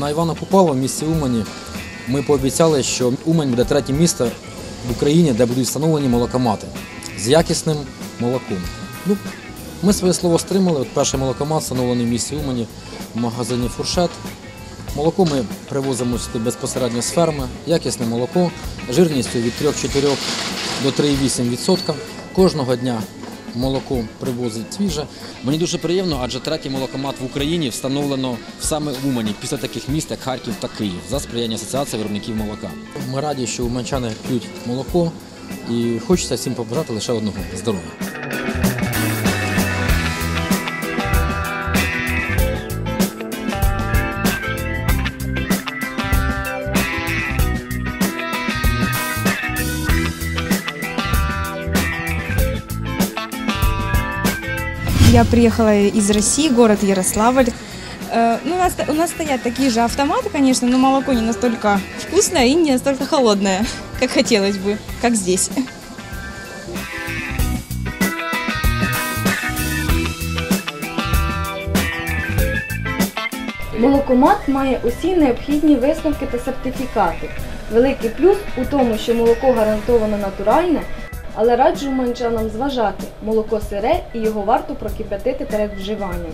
На Івана Купала в місті Умані ми пообіцяли, що Умань буде третє місто в Україні, де будуть встановлені молокомати з якісним молоком. Ну, ми своє слово стримали. От перший молокомат встановлений в місті Умані в магазині Фуршет. Молоко ми привозимо сюди безпосередньо з ферми, якісне молоко, жирністю від 3-4 до 3,8%. Кожного дня молоко привозить свіже. Мені дуже приємно, адже третій молокомат в Україні встановлено саме в Умані, після таких міст, як Харків та Київ, за сприяння Асоціації виробників молока. Ми раді, що уманчани п'ють молоко і хочеться всім побажати лише одного здоров'я. Я приехала из России, город Ярославль. Э, Ну, у, нас, у нас стоят такие же автоматы, конечно, но молоко не настолько вкусное и не настолько холодное, как хотелось бы, как здесь. Молокомат має усі необхідні висновки та сертифікати. Великий плюс у тому, що молоко гарантовано натуральне, але раджу манчанам зважати, молоко сире і його варто прокип'ятити перед вживанням.